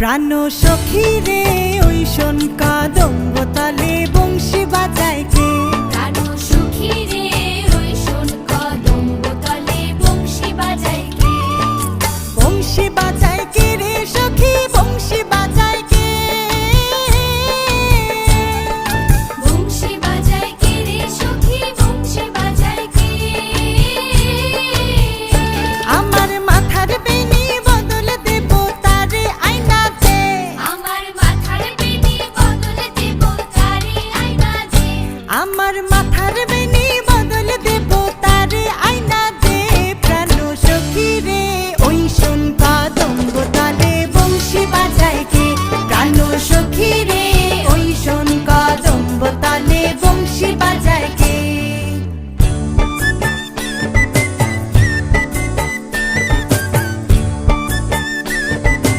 প্রাণ সখী রে ওই শোন আমার মাথার বেনি বদল দেব, তার আয়না দে, প্রাণ সখী রে। ওই শঙ্কা দঙ্গ তালে বংশী বাজায় কে? প্রাণ সখী রে, ওই শঙ্কা দঙ্গ তালে বংশী বাজায়